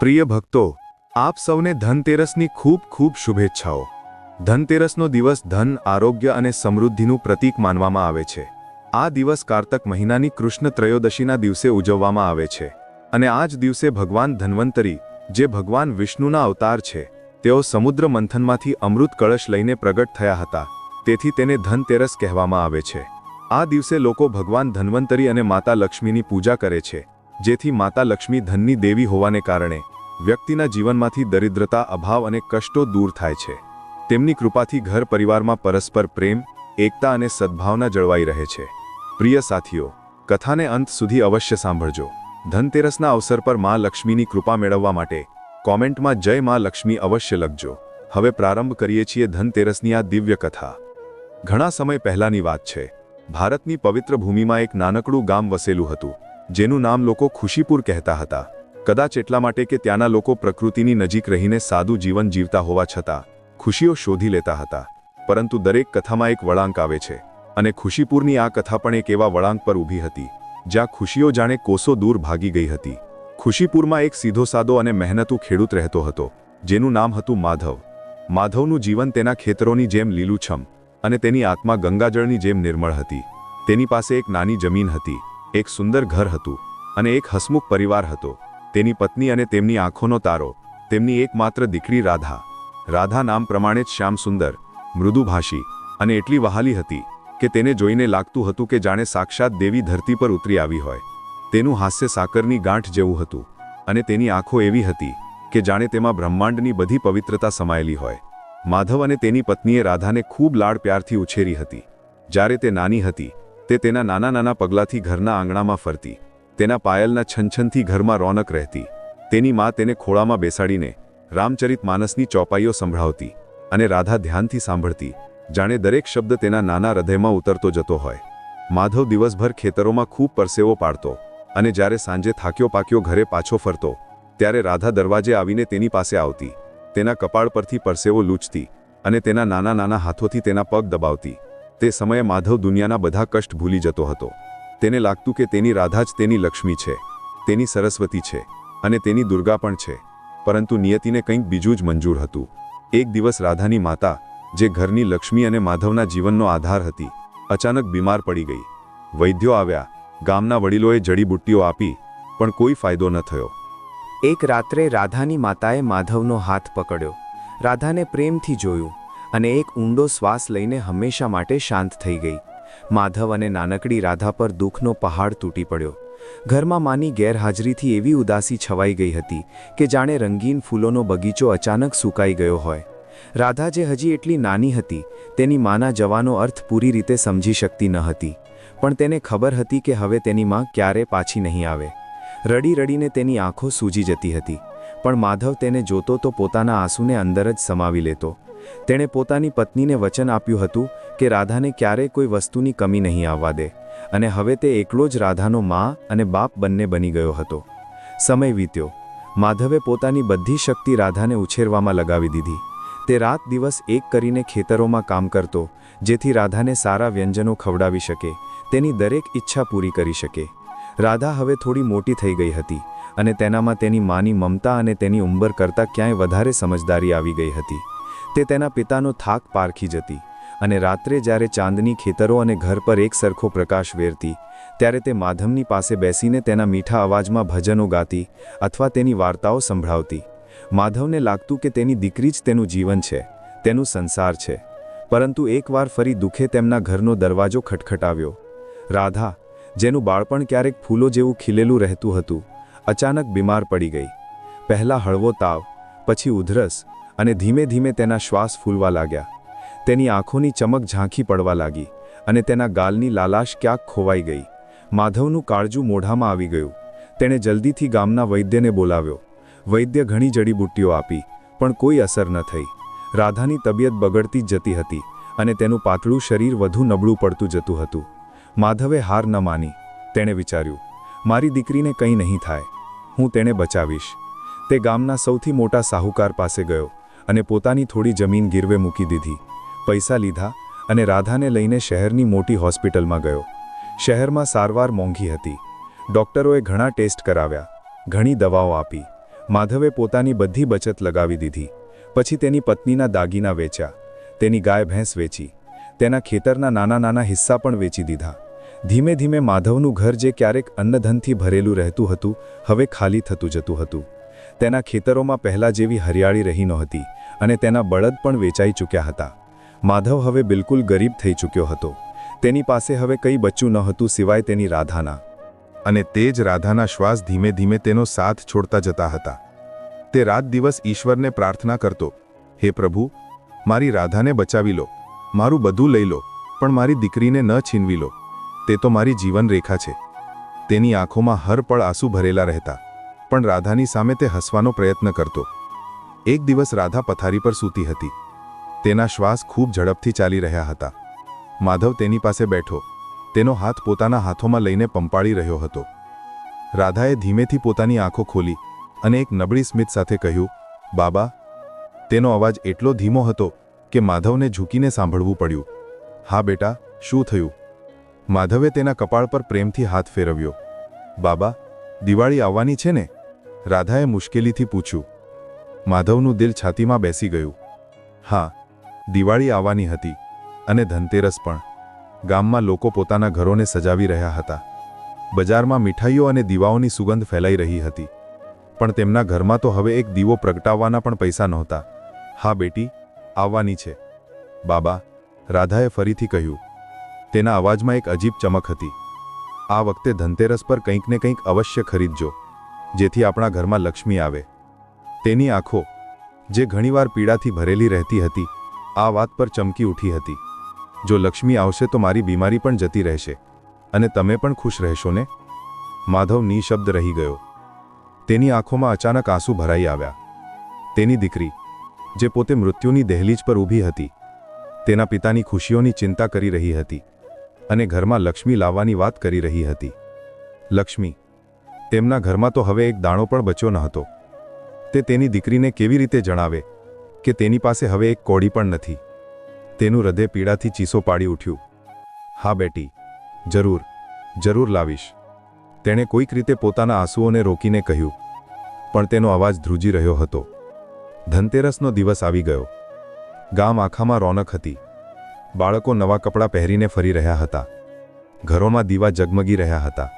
પ્રિય ભક્તો, આપ સૌને ધનતેરસની ખૂબ ખૂબ શુભેચ્છાઓ. ધનતેરસનો દિવસ ધન, આરોગ્ય અને સમૃદ્ધિનું પ્રતીક માનવામાં આવે છે. આ દિવસ કારતક મહિનાની કૃષ્ણ ત્રયોદશીના દિવસે ઉજવવામાં આવે છે. અને આ જ દિવસે ભગવાન ધન્વંતરી, જે ભગવાન વિષ્ણુના અવતાર છે, તેઓ સમુદ્ર મંથનમાંથી અમૃત કળશ લઈને પ્રગટ થયા હતા. તેથી તેને ધનતેરસ કહેવામાં આવે છે. આ દિવસે લોકો ભગવાન ધન્વંતરી અને માતા લક્ષ્મીની પૂજા કરે છે. જેથી માતા લક્ષ્મી ધનની દેવી હોવાને કારણે વ્યક્તિના જીવનમાંથી દરિદ્રતા, અભાવ અને કષ્ટો દૂર થાય છે. તેમની કૃપાથી ઘર પરિવારમાં પરસ્પર પ્રેમ, એકતા અને સદ્ભાવના જળવાઈ રહે છે. પ્રિય સાથીઓ, કથાને અંત સુધી અવશ્ય સાંભળજો. ધનતેરસના અવસર પર મા લક્ષ્મીની કૃપા મેળવવા માટે કોમેન્ટમાં જય મા લક્ષ્મી અવશ્ય લખજો. હવે પ્રારંભ કરીએ છીએ ધનતેરસની આ દિવ્ય કથા. ઘણા સમય પહેલાની વાત છે. ભારતની પવિત્ર ભૂમિમાં એક નાનકડું ગામ વસેલું હતું. જેનું નામ લોકો ખુશીપુર કહેતા હતા. કદાચ એટલા માટે કે ત્યાંના લોકો પ્રકૃતિની નજીક રહીને સાદું જીવન જીવતા હોવા છતાં, ખુશીઓ શોધી લેતા હતા. પરંતુ દરેક કથામાં એક વળાંક આવે છે. અને ખુશીપુરની આ કથા પણ એક એવા વળાંક પર ઊભી હતી, જ્યાં ખુશીઓ જાણે કોસો દૂર ભાગી ગઈ હતી. ખુશીપુરમાં એક સીધો સાદો અને મહેનતુ ખેડૂત રહેતો હતો, જેનું નામ હતું માધવ. માધવનું જીવન તેના ખેતરોની જેમ લીલુંછમ, અને તેની આત્મા ગંગાજળની જેમ નિર્મળ હતી. તેની પાસે એક નાની જમીન હતી. એક સુંદર ઘર હતું અને એક હસમુખ પરિવાર હતો. તેની પત્ની અને તેમની આંખોનો તારો, તેમની એકમાત્ર દીકરી રાધા. રાધા નામ પ્રમાણે જ શ્યામ સુંદર, મૃદુભાષી અને એટલી વહાલી હતી કે તેને જોઈને લાગતું હતું કે જાણે સાક્ષાત દેવી ધરતી પર ઉતરી આવી હોય. તેનું હાસ્ય સાકરની ગાંઠ જેવું હતું અને તેની આંખો એવી હતી કે જાણે તેમાં બ્રહ્માંડની બધી પવિત્રતા સમાયેલી હોય. માધવ અને તેની પત્નીએ રાધાને ખૂબ લાડ પ્યારથી ઉછેરી હતી. જ્યારે તે નાની હતી તે તેના નાના નાના પગલાથી ઘરના આંગણામાં ફરતી. તેના પાયલના છનછનથી ઘરમાં રોનક રહેતી. તેની મા તેને ખોળામાં બેસાડીને રામચરિત માનસની ચોપાઈઓ સંભળાવતી અને રાધા ધ્યાનથી સાંભળતી. જાણે દરેક શબ્દ તેના નાના હૃદયમાં ઉતરતો જતો હોય. માધવ દિવસભર ખેતરોમાં ખૂબ પરસેવો પાડતો અને જ્યારે સાંજે થાક્યો પાક્યો ઘરે પાછો ફરતો, ત્યારે રાધા દરવાજે આવીને તેની પાસે આવતી. તેના કપાળ પરથી પરસેવો લૂછતી અને તેના નાના નાના હાથોથી તેના પગ દબાવતી. તે સમયે માધવ દુનિયાના બધા કષ્ટ ભૂલી જતો હતો. તેને લાગતું કે તેની રાધા જ તેની લક્ષ્મી છે, તેની સરસ્વતી છે અને તેની દુર્ગા પણ છે. પરંતુ નિયતિને કંઈક બીજું જ મંજૂર હતું. એક દિવસ રાધાની માતા, જે ઘરની લક્ષ્મી અને માધવના જીવનનો આધાર હતી, અચાનક બીમાર પડી ગઈ. વૈદ્યો આવ્યા, ગામના વડીલોએ જડીબુટ્ટીઓ આપી, પણ કોઈ ફાયદો ન થયો. એક રાત્રે રાધાની માતાએ માધવનો હાથ પકડ્યો. રાધાને પ્રેમથી જોયું. અને એક ઊંડો શ્વાસ લઈને હંમેશા માટે શાંત થઈ ગઈ. માધવ અને નાનકડી રાધા પર દુઃખનો પહાડ તૂટી પડ્યો. ઘરમાં માની ગેરહાજરીથી એવી ઉદાસી છવાઈ ગઈ હતી કે જાણે રંગીન ફૂલોનો બગીચો અચાનક સુકાઈ ગયો હોય. રાધા જે હજી એટલી નાની હતી, તેની માના જવાનો અર્થ પૂરી રીતે સમજી શકતી ન હતી. પણ તેને ખબર હતી કે હવે તેની માં ક્યારે પાછી નહીં આવે. રડી રડીને તેની આંખો સૂજી જતી હતી. પણ માધવ તેને જોતો તો પોતાના આંસુને અંદર જ સમાવી લેતો. તેણે પોતાની પત્નીને વચન આપ્યું હતું કે રાધાને ક્યારેય કોઈ વસ્તુની કમી નહીં આવવા દે, અને હવે તે એકલો જ રાધાનો મા અને બાપ બંને બની ગયો હતો. સમય વીત્યો. માધવે પોતાની બધી શક્તિ રાધાને ઉછેરવામાં લગાવી દીધી. તે રાત દિવસ એક કરીને ખેતરોમાં કામ કરતો, જેથી રાધાને સારા વ્યંજનો ખવડાવી શકે, તેની દરેક ઈચ્છા પૂરી કરી શકે. રાધા હવે થોડી મોટી થઈ ગઈ હતી, અને તેનામાં તેની માની મમતા અને તેની ઉંમર કરતાં ક્યાંય વધારે સમજદારી આવી ગઈ હતી. તે તેના પિતાનો થાક પારખી જતી અને રાત્રે જ્યારે ચાંદની ખેતરો અને ઘર પર એક સરખો પ્રકાશ વેરતી, ત્યારે તે માધવની પાસે બેસીને તેના મીઠા અવાજમાં ભજનો ગાતી અથવા તેની વાર્તાઓ સંભળાવતી. માધવને લાગતું કે તેની દીકરી જ તેનું જીવન છે, તેનું સંસાર છે. પરંતુ એકવાર ફરી દુઃખે તેમના ઘરનો દરવાજો ખટખટાવ્યો. રાધા, જેનું બાળપણ ક્યારેક ફૂલો જેવું ખીલેલું રહેતું હતું, અચાનક બીમાર પડી ગઈ. પહેલાં હળવો તાવ, પછી ઉધરસ અને ધીમે ધીમે તેના શ્વાસ ફૂલવા લાગ્યા. તેની આંખોની ચમક ઝાંખી પડવા લાગી અને તેના ગાલની લાલાશ ક્યાંક ખોવાઈ ગઈ. માધવનું કાળજું મોઢામાં આવી ગયું. તેણે જલ્દીથી ગામના વૈદ્યને બોલાવ્યો. વૈદ્ય ઘણી જડીબુટ્ટીઓ આપી, પણ કોઈ અસર ન થઈ. રાધાની તબિયત બગડતી જતી હતી અને તેનું પાતળું શરીર વધુ નબળું પડતું જતું હતું. માધવે હાર ન માની. તેણે વિચાર્યું, મારી દીકરીને કંઈ નહીં થાય. હું તેણે બચાવીશ. તે ગામના સૌથી મોટા સાહુકાર પાસે ગયો. અને પોતાની થોડી જમીન ગીરવે મૂકી દીધી. પૈસા લીધા અને રાધાને લઈને શહેરની મોટી હોસ્પિટલમાં ગયો. શહેરમાં સારવાર મોંઘી હતી. ડોક્ટરોએ ઘણા ટેસ્ટ કરાવ્યા, ઘણી દવાઓ આપી. માધવે પોતાની બધી બચત લગાવી દીધી. પછી તેની પત્નીના દાગીના વેચ્યા, તેની ગાય ભેંસ વેચી, તેના ખેતરના નાના નાના હિસ્સા પણ વેચી દીધા. ધીમે ધીમે માધવનું ઘર જે ક્યારેક અન્નધનથી ભરેલું રહેતું હતું, હવે ખાલી થતું જતું હતું. તેના ખેતરોમાં પહેલાં જેવી હરિયાળી રહી નહોતી અને તેના બળદ પણ વેચાઈ ચૂક્યા હતા. માધવ હવે બિલકુલ ગરીબ થઈ ચૂક્યો હતો. તેની પાસે હવે કંઈ બચ્યું ન હતું સિવાય તેની રાધાના. અને તે જ રાધાના શ્વાસ ધીમે ધીમે તેનો સાથ છોડતા જતા હતા. તે રાત દિવસ ઈશ્વરને પ્રાર્થના કરતો, હે પ્રભુ, મારી રાધાને બચાવી લો. મારું બધું લઈ લો, પણ મારી દીકરીને ન છીનવી લો. તે તો મારી જીવનરેખા છે. તેની આંખોમાં હર પળ આંસુ ભરેલા રહેતા. પણ રાધાની સામે તે હસવાનો પ્રયત્ન કરતો. એક દિવસ રાધા પથારી પર સૂતી હતી. તેના શ્વાસ ખૂબ ઝડપથી ચાલી રહ્યા હતા. માધવ તેની પાસે બેઠો. તેનો હાથ પોતાના હાથોમાં લઈને પંપાળી રહ્યો હતો. રાધાએ ધીમેથી પોતાની આંખો ખોલી અને એક નબળી સ્મિત સાથે કહ્યું, બાબા. તેનો અવાજ એટલો ધીમો હતો કે માધવને ઝૂકીને સાંભળવું પડ્યું. હા બેટા, શું થયું? માધવે તેના કપાળ પર પ્રેમથી હાથ ફેરવ્યો. બાબા, દિવાળી આવવાની છે ને? રાધાએ મુશ્કેલીથી પૂછ્યું, માધવનું દિલ છાતીમાં બેસી ગયું. હા, દિવાળી આવવાની હતી અને ધનતેરસ પણ. ગામમાં લોકો પોતાના ઘરોને સજાવી રહ્યા હતા. બજારમાં મીઠાઈઓ અને દીવાઓની સુગંધ ફેલાઈ રહી હતી. પણ તેમના ઘરમાં તો હવે એક દીવો પ્રગટાવવાના પણ પૈસા નહોતા. હા, બેટી, આવવાની છે. બાબા, રાધાએ ફરીથી કહ્યું, તેના અવાજમાં એક અજીબ ચમક હતી. આ વખતે ધનતેરસ પર કંઈક ને કંઈક અવશ્ય ખરીદજો. જેથી આપણા ઘરમાં લક્ષ્મી આવે. તેની આંખો, જે ઘણીવાર પીડાથી ભરેલી રહેતી હતી, આ વાત પર ચમકી ઉઠી હતી. જો લક્ષ્મી આવશે તો મારી બીમારી પણ જતી રહેશે. અને તમે પણ ખુશ રહેશો ને? માધવ નિશબ્દ રહી ગયો. તેની આંખોમાં અચાનક આંસુ ભરાઈ આવ્યા. તેની દીકરી, જે પોતે મૃત્યુની દહેલીજ પર ઊભી હતી, તેના પિતાની ખુશીઓની ચિંતા કરી રહી હતી અને ઘરમાં લક્ષ્મી લાવવાની વાત કરી રહી હતી. લક્ષ્મી તેમના ઘરમાં તો હવે એક દાણો પણ બચ્યો ન હતો. તે તેની દીકરીને કેવી રીતે જણાવે કે તેની પાસે હવે એક કોડી પણ નથી. તેનું હૃદય પીડાથી ચીસો પાડી ઉઠ્યું. હા બેટી, જરૂર જરૂર લાવીશ. તેણે કોઈક રીતે પોતાના આંસુઓને રોકીને કહ્યું. પણ તેનો અવાજ ધ્રુજી રહ્યો હતો. ધનતેરસનો દિવસ આવી ગયો. ગામ આખામાં રોનક હતી. બાળકો નવા કપડાં પહેરીને ફરી રહ્યા હતા. ઘરોમાં દીવા જગમગી રહ્યા હતા.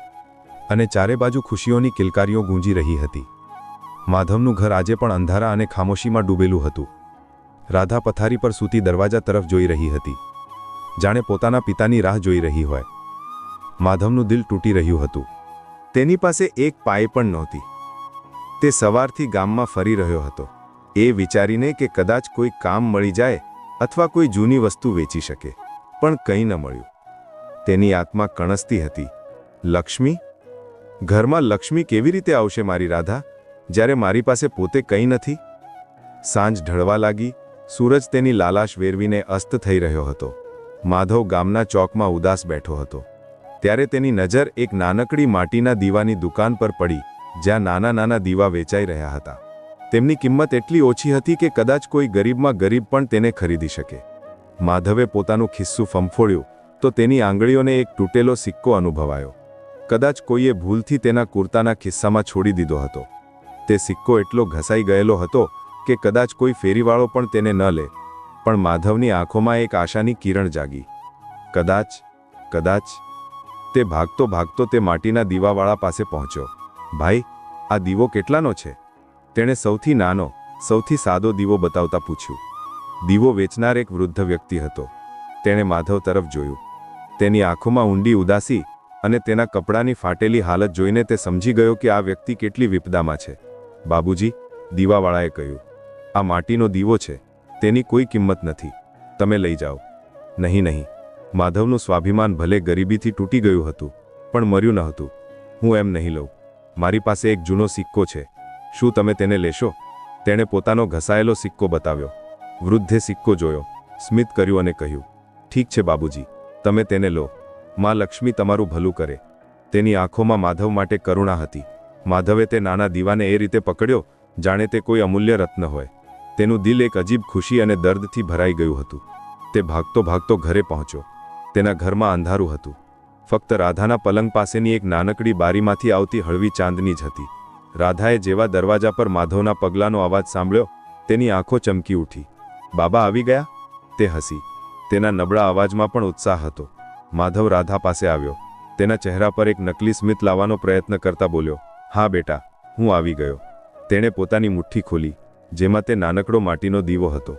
અને ચારે બાજુ ખુશીઓની કિલકારીઓ ગૂંજી રહી હતી. માધવનું ઘર આજે પણ અંધારા અને ખામોશીમાં ડૂબેલું હતું. રાધા પથારી પર સૂતી દરવાજા તરફ જોઈ રહી હતી. જાણે પોતાના પિતાની રાહ જોઈ રહી હોય. માધવનું દિલ તૂટી રહ્યું હતું. તેની પાસે એક પાય પણ નહોતી. તે સવારથી ગામમાં ફરી રહ્યો હતો. એ વિચારીને કે કદાચ કોઈ કામ મળી જાય અથવા કોઈ જૂની વસ્તુ વેચી શકે. પણ કંઈ ન મળ્યું. તેની આત્મા કણસતી હતી. લક્ષ્મી ઘરમાં લક્ષ્મી કેવી રીતે આવશે મારી રાધા? જ્યારે મારી પાસે પોતે કંઈ નથી? સાંજ ઢળવા લાગી, સૂરજ તેની લાલાશ વેરવીને અસ્ત થઈ રહ્યો હતો. માધવ ગામના ચોકમાં ઉદાસ બેઠો હતો. ત્યારે તેની નજર એક નાનકડી માટીના દીવાની દુકાન પર પડી, જ્યાં નાના નાના દીવા વેચાઈ રહ્યા હતા. તેમની કિંમત એટલી ઓછી હતી કે કદાચ કોઈ ગરીબમાં ગરીબ પણ તેને ખરીદી શકે. માધવે પોતાનું ખિસ્સું ફંફોડ્યું તો તેની આંગળીઓને એક તૂટેલો સિક્કો અનુભવાયો. કદાચ કોઈએ ભૂલથી તેના કુર્તાના ખિસ્સામાં છોડી દીધો હતો. તે સિક્કો એટલો ઘસાઈ ગયેલો હતો કે કદાચ કોઈ ફેરીવાળો પણ તેને ન લે, પણ માધવની આંખોમાં એક આશાની કિરણ જાગી. કદાચ કદાચ. તે ભાગતો ભાગતો તે માટીના દીવાવાળા પાસે પહોંચ્યો. ભાઈ, આ દીવો કેટલાનો છે? તેણે સૌથી નાનો, સૌથી સાદો દીવો બતાવતા પૂછ્યું. દીવો વેચનાર એક વૃદ્ધ વ્યક્તિ હતો. તેણે માધવ તરફ જોયું. તેની આંખોમાં ઊંડી ઉદાસી અને તેના કપડાની ફાટેલી હાલત જોઈને તે સમજી ગયો કે આ વ્યક્તિ કેટલી વિપદામાં છે. બાબુજી, દીવાવાળાએ કહ્યું, આ માટીનો દીવો છે. તેની કોઈ કિંમત નથી. તમે લઈ જાઓ. નહીં નહીં. માધવનું સ્વાભિમાન ભલે ગરીબીથી તૂટી ગયું હતું, પણ મર્યું ન હતું હું એમ નહીં લઉં. મારી પાસે એક જૂનો સિક્કો છે. શું તમે તેને લેશો? તેણે પોતાનો ઘસાયેલો સિક્કો બતાવ્યો. વૃદ્ધે સિક્કો જોયો, સ્મિત કર્યું અને કહ્યું, ઠીક છે બાબુજી, તમે તેને લો. માં લક્ષ્મી તમારું ભલું કરે. તેની આંખોમાં માધવ માટે કરુણા હતી. માધવે તે નાના દીવાને એ રીતે પકડ્યો, જાણે તે કોઈ અમૂલ્ય રત્ન હોય. તેનું દિલ એક અજીબ ખુશી અને દર્દથી ભરાઈ ગયું હતું. તે ભાગતો ભાગતો ઘરે પહોંચ્યો. તેના ઘરમાં અંધારું હતું. ફક્ત રાધાના પલંગ પાસેની એક નાનકડી બારીમાંથી આવતી હળવી ચાંદની જ હતી. રાધાએ જેવા દરવાજા પર માધવના પગલાંનો અવાજ સાંભળ્યો, તેની આંખો ચમકી ઉઠી. બાબા, આવી ગયા? તે હસી. તેના નબળા અવાજમાં પણ ઉત્સાહ હતો. માધવ રાધા પાસે આવ્યો. તેના ચહેરા પર એક નકલી સ્મિત લાવવાનો પ્રયત્ન કરતા બોલ્યો, હા બેટા, હું આવી ગયો. તેણે પોતાની મુઠ્ઠી ખોલી, જેમાં તે નાનકડો માટીનો દીવો હતો.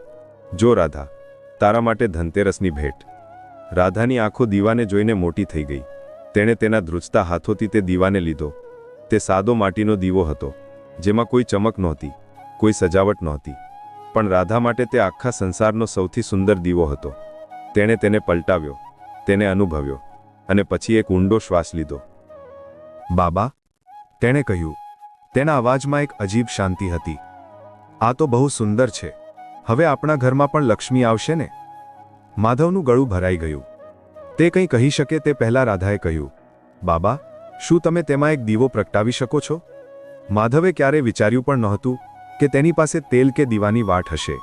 જો રાધા, તારા માટે ધનતેરસની ભેટ. રાધાની આંખો દીવાને જોઈને મોટી થઈ ગઈ. તેણે તેના ધ્રુજતા હાથોથી તે દીવાને લીધો. તે સાદો માટીનો દીવો હતો, જેમાં કોઈ ચમક નહોતી, કોઈ સજાવટ નહોતી. પણ રાધા માટે તે આખા સંસારનો સૌથી સુંદર દીવો હતો. તેણે તેને પલટાવ્યો. તેને અનુભવ્યો અને પછી એક ઊંડો શ્વાસ લીધો. બાબા, તેણે કહ્યું, તેના અવાજમાં એક અજીબ શાંતિ હતી. આ તો બહુ સુંદર છે. હવે આપણા ઘરમાં પણ લક્ષ્મી આવશે ને? માધવનું ગળું ભરાઈ ગયું. તે કંઈ કહી શકે તે પહેલાં રાધાએ કહ્યું, બાબા, શું તમે તેમાં એક દીવો પ્રગટાવી શકો છો? માધવે ક્યારે વિચાર્યું પણ નહોતું કે તેની પાસે તેલ કે દીવાની વાટ હશે,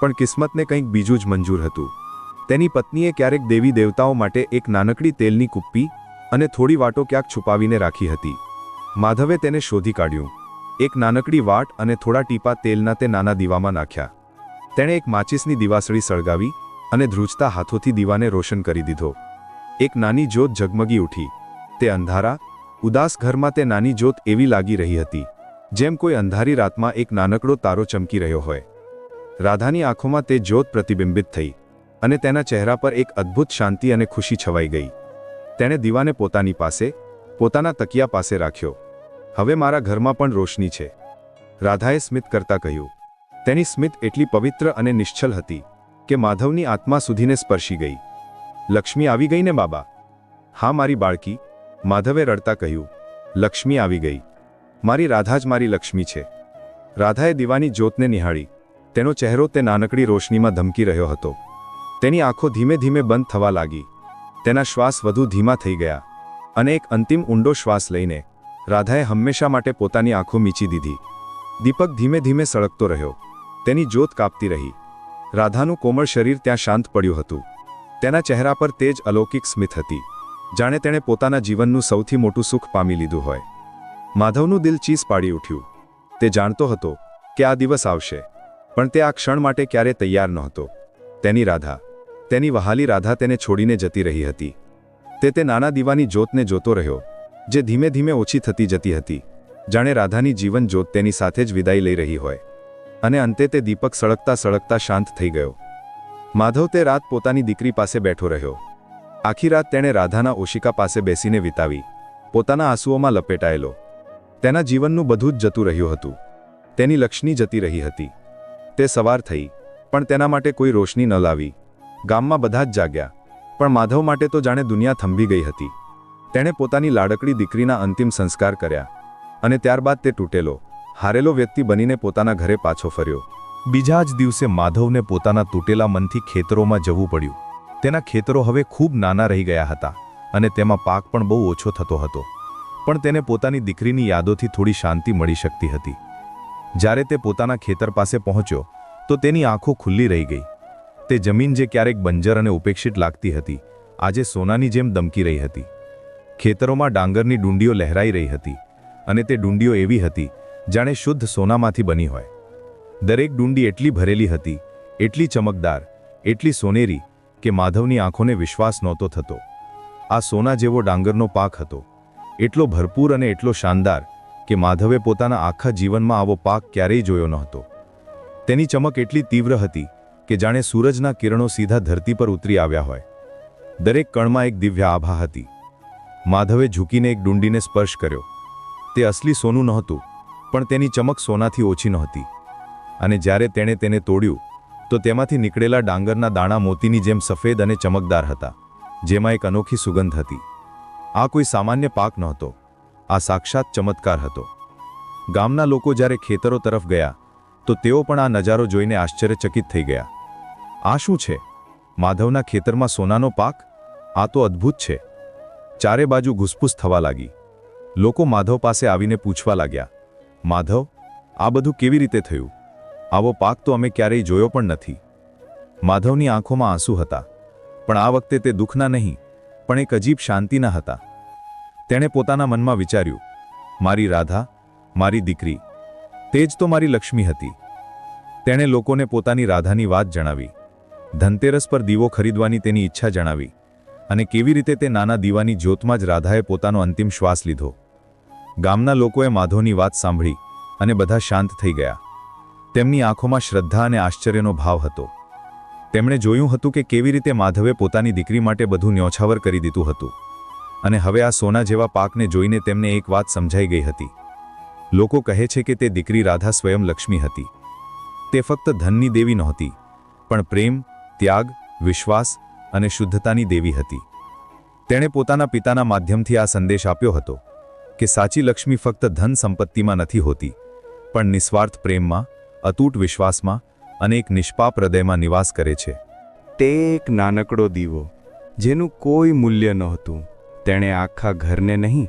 પણ કિસ્મતને કંઈક બીજું જ મંજૂર હતું. તેની પત્નીએ ક્યારેક દેવી દેવતાઓ માટે એક નાનકડી તેલની કુપ્પી અને થોડી વાટો ક્યાંક છુપાવીને રાખી હતી. માધવે તેને શોધી કાઢ્યું. એક નાનકડી વાટ અને થોડા ટીપા તેલના તે નાના દીવામાં નાખ્યા. તેણે એક માચીસની દિવાસળી સળગાવી અને ધ્રુજતા હાથોથી દીવાને રોશન કરી દીધો. એક નાની જ્યોત ઝગમગી ઉઠી. તે અંધારા, ઉદાસ ઘરમાં તે નાની જ્યોત એવી લાગી રહી હતી, જેમ કોઈ અંધારી રાતમાં એક નાનકડો તારો ચમકી રહ્યો હોય. રાધાની આંખોમાં તે જ્યોત પ્રતિબિંબિત થઈ. અને તેના ચહેરા પર એક અદ્ભુત શાંતિ અને ખુશી છવાઈ ગઈ. તેણે દીવાને પોતાની પાસે, પોતાના તકિયા પાસે રાખ્યો. હવે મારા ઘરમાં પણ રોશની છે. રાધાએ સ્મિત કરતા કહ્યું. તેની સ્મિત એટલી પવિત્ર અને નિશ્ચલ હતી કે માધવની આત્મા સુધીને સ્પર્શી ગઈ. લક્ષ્મી આવી ગઈ ને બાબા? હા મારી બાળકી. માધવે રડતા કહ્યું. લક્ષ્મી આવી ગઈ. મારી રાધા જ મારી લક્ષ્મી છે. રાધાએ દીવાની જ્યોતને નિહાળી. તેનો ચહેરો તે નાનકડી રોશનીમાં ધમકી રહ્યો હતો. તેની આંખો ધીમે ધીમે બંધ થવા લાગી. તેના શ્વાસ વધુ ધીમા થઈ ગયા. અને એક અંતિમ ઊંડો શ્વાસ લઈને, રાધાએ હંમેશા માટે પોતાની આંખો મીચી દીધી. દીપક ધીમે ધીમે સળગતો રહ્યો. તેની જોત કાપતી રહી. રાધાનું કોમળ શરીર ત્યાં શાંત પડ્યું હતું. તેના ચહેરા પર તેજ અલૌકિક સ્મિત હતી. જાણે તેણે પોતાના જીવનનું સૌથી મોટું સુખ પામી લીધું હોય. માધવનું દિલ ચીસ પાડી ઉઠ્યું. તે જાણતો હતો કે આ દિવસ આવશે. પણ તે આ ક્ષણ માટે ક્યારે તૈયાર નહોતો. તેની રાધા. તેની વહાલી રાધા તેને છોડીને જતી રહી હતી. તે તે નાના દીવાની જોતને જોતો રહ્યો, જે ધીમે ધીમે ઓછી થતી જતી હતી. જાણે રાધાની જીવન જ્યોત તેની સાથે જ વિદાય લઈ રહી હોય. અને અંતે તે દીપક સળગતા સળગતા શાંત થઈ ગયો. માધવ તે રાત પોતાની દીકરી પાસે બેઠો રહ્યો. આખી રાત તેણે રાધાના ઓશિકા પાસે બેસીને વિતાવી, પોતાના આંસુઓમાં લપેટાયેલો. તેના જીવનનું બધું જ જતું રહ્યું હતું. તેની લક્ષ્મી જતી રહી હતી. તે સવાર થઈ પણ તેના માટે કોઈ રોશની ન લાવી. ગામમાં બધા જ જાગ્યા. પણ માધવ માટે તો જાણે દુનિયા થંભી ગઈ હતી. તેણે પોતાની લાડકડી દીકરીના અંતિમ સંસ્કાર કર્યા. અને ત્યારબાદ તે તૂટેલો, હારેલો વ્યક્તિ બનીને પોતાના ઘરે પાછો ફર્યો. બીજા જ દિવસે માધવને પોતાના તૂટેલા મનથી ખેતરોમાં જવું પડ્યું. તેના ખેતરો હવે ખૂબ નાના રહી ગયા હતા અને તેમાં પાક પણ બહુ ઓછો થતો હતો. પણ તેને પોતાની દીકરીની યાદોથી થોડી શાંતિ મળી શકતી હતી. જ્યારે તે પોતાના ખેતર પાસે પહોંચ્યો તો તેની આંખો ખુલ્લી રહી ગઈ. તે જમીન જે ક્યારેક બંજર અને ઉપેક્ષિત લાગતી હતી, આજે સોનાની જેમ દમકી રહી હતી. ખેતરોમાં ડાંગરની ડુંડીઓ લહેરાઈ રહી હતી અને તે ડુંડીઓ એવી હતી, જાણે શુદ્ધ સોનામાંથી બની હોય. દરેક ડુંડી એટલી ભરેલી હતી, એટલી ચમકદાર, એટલી સોનેરી, કે માધવની આંખોને વિશ્વાસ નહોતો થતો. આ સોના જેવો ડાંગરનો પાક હતો. એટલો ભરપૂર અને એટલો શાનદાર, કે માધવે પોતાના આખા જીવનમાં આવો પાક ક્યારેય જોયો નહોતો. તેની ચમક એટલી તીવ્ર હતી કે જાણે સૂરજના કિરણો સીધા ધરતી પર ઉતરી આવ્યા હોય. દરેક કણમાં એક દિવ્ય આભા હતી. માધવે ઝૂકીને એક ડુંડીને સ્પર્શ કર્યો. તે અસલી સોનું નહોતું, પણ તેની ચમક સોનાથી ઓછી નહોતી. અને જ્યારે તેણે તેને તોડ્યું, તો તેમાંથી નીકળેલા ડાંગરના દાણા મોતીની જેમ સફેદ અને ચમકદાર હતા, જેમાં એક અનોખી સુગંધ હતી. આ કોઈ સામાન્ય પાક નહોતો. આ સાક્ષાત ચમત્કાર હતો. ગામના લોકો જ્યારે ખેતરો તરફ ગયા તો તેઓ પણ આ નજારો જોઈને આશ્ચર્યચકિત થઈ ગયા. આ શું છે? માધવના ખેતરમાં સોનાનો પાક? આ તો અદ્ભુત છે. ચારે બાજુ ઘૂસપૂસ થવા લાગી. લોકો માધવ પાસે આવીને પૂછવા લાગ્યા, માધવ, આ બધું કેવી રીતે થયું? આવો પાક તો અમે ક્યારેય જોયો પણ નથી. માધવની આંખોમાં આંસુ હતા, પણ આ વખતે તે દુઃખના નહીં, પણ એક અજીબ શાંતિના હતા. તેણે પોતાના મનમાં વિચાર્યું, મારી રાધા, મારી દીકરી તે જ તો મારી લક્ષ્મી હતી. તેણે લોકોને પોતાની રાધાની વાત જણાવી. ધનતેરસ પર દીવો ખરીદવાની તેની ઈચ્છા જણાવી અને કેવી રીતે તે નાના દીવાની જ્યોતમાં જ રાધાએ પોતાનો અંતિમ શ્વાસ લીધો. ગામના લોકોએ માધવની વાત સાંભળી અને બધા શાંત થઈ ગયા. તેમની આંખોમાં શ્રદ્ધા અને આશ્ચર્યનો ભાવ હતો. તેમણે જોયું હતું કે કેવી રીતે માધવે પોતાની દીકરી માટે બધું ન્યોછાવર કરી દીધું હતું. અને હવે આ સોના જેવા પાકને જોઈને તેમને એક વાત સમજાઈ ગઈ હતી. લોકો કહે છે કે તે દીકરી રાધા સ્વયં લક્ષ્મી હતી. તે ફક્ત ધનની દેવી નહોતી, પણ પ્રેમ, ત્યાગ, વિશ્વાસ અને શુદ્ધતાની દેવી હતી. તેણે પોતાના પિતાના માધ્યમથી આ સંદેશ આપ્યો હતો કે સાચી લક્ષ્મી ફક્ત ધન સંપત્તિમાં નથી હોતી, પણ નિસ્વાર્થ પ્રેમમાં, અતૂટ વિશ્વાસમાં અને એક નિષ્પાપ હૃદયમાં નિવાસ કરે છે. તે એક નાનકડો દીવો, જેનું કોઈ મૂલ્ય નહોતું. તેણે આખા ઘરને નહીં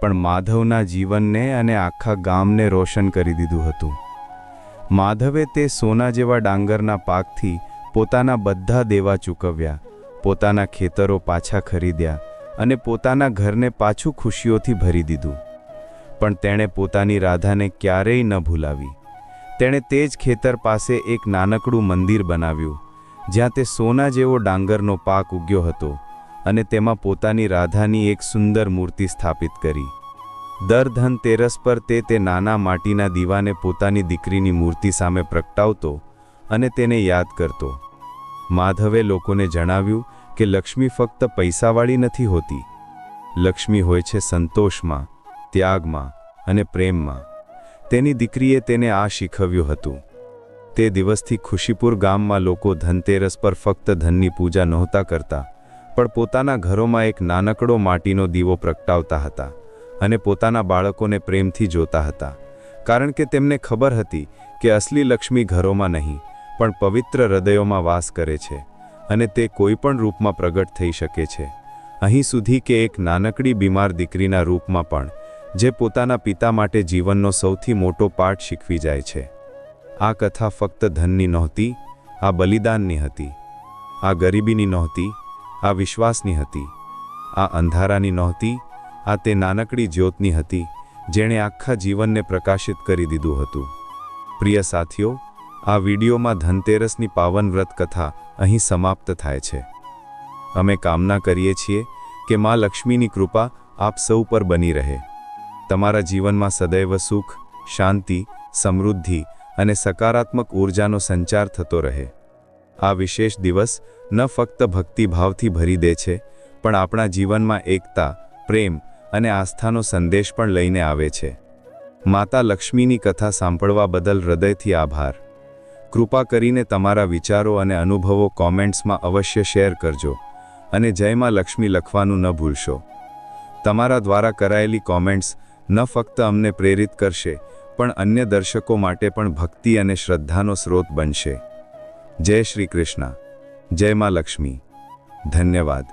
પણ માધવના જીવનને અને આખા ગામને રોશન કરી દીધું હતું. માધવે તે સોના જેવા ડાંગરના પાકથી પોતાના બધા દેવા ચૂકવ્યા, પોતાના ખેતરો પાછા ખરીદ્યા અને પોતાના ઘરને પાછું ખુશીઓથી ભરી દીધું. પણ તેણે પોતાની રાધાને ક્યારેય ન ભૂલાવી. તેણે તે જ ખેતર પાસે એક નાનકડું મંદિર બનાવ્યું, જ્યાં તે સોના જેવો ડાંગરનો પાક ઉગ્યો હતો. અને તેમાં પોતાની રાધાની એક સુંદર મૂર્તિ સ્થાપિત કરી. દર ધનતેરસ પર તે તે નાના માટીના દીવાને પોતાની દીકરીની મૂર્તિ સામે પ્રગટાવતો અને તેને યાદ કરતો. માધવે લોકોને જણાવ્યું કે લક્ષ્મી ફક્ત પૈસાવાળી નથી હોતી. લક્ષ્મી હોય છે સંતોષમાં, ત્યાગમાં અને પ્રેમમાં. તેની દીકરીએ તેને આ શીખવ્યું હતું. તે દિવસથી ખુશીપુર ગામમાં લોકો ધનતેરસ પર ફક્ત ધનની પૂજા નહોતા કરતા. પણ પોતાના ઘરોમાં એક નાનકડો માટીનો દીવો પ્રગટાવતા હતા અને પોતાના બાળકોને પ્રેમથી જોતા હતા. કારણ કે તેમને ખબર હતી કે અસલી લક્ષ્મી ઘરોમાં નહીં, પણ પવિત્ર હૃદયોમાં વાસ કરે છે અને તે કોઈપણ રૂપમાં પ્રગટ થઈ શકે છે. અહીં સુધી કે એક નાનકડી બીમાર દીકરીના રૂપમાં પણ, જે પોતાના પિતા માટે જીવનનો સૌથી મોટો પાઠ શીખવી જાય છે. આ કથા ફક્ત ધનની નહોતી, આ બલિદાનની હતી. આ ગરીબીની નહોતી આ વિશ્વાસની હતી. આ અંધારાની નહોતી, આ તે નાનકડી જ્યોતની હતી, જેણે આખા જીવનને પ્રકાશિત કરી દીધું હતું. પ્રિય સાથીઓ, આ વિડીયોમાં ધનતેરસની પાવન વ્રત કથા અહીં સમાપ્ત થાય છે. અમે કામના કરીએ છીએ કે માં લક્ષ્મીની કૃપા આપ સૌ પર બની રહે. તમારા જીવનમાં સદૈવ સુખ, શાંતિ, સમૃદ્ધિ અને સકારાત્મક ઊર્જાનો સંચાર થતો રહે. આ વિશેષ દિવસ ન ફક્ત ભક્તિભાવથી ભરી દે છે, પણ આપણા જીવનમાં એકતા, પ્રેમ અને આસ્થાનો સંદેશ પણ લઈને આવે છે. માતા લક્ષ્મીની કથા સાંભળવા બદલ હૃદયથી આભાર. કૃપા કરીને તમારા વિચારો અને અનુભવો કોમેન્ટ્સમાં અવશ્ય શેર કરજો અને જયમાં લક્ષ્મી લખવાનું ન ભૂલશો. તમારા દ્વારા કરાયેલી કોમેન્ટ્સ ન ફક્ત અમને પ્રેરિત કરશે, પણ અન્ય દર્શકો માટે પણ ભક્તિ અને શ્રદ્ધાનો સ્રોત બનશે. જય શ્રી કૃષ્ણ. જય મા લક્ષ્મી. ધન્યવાદ.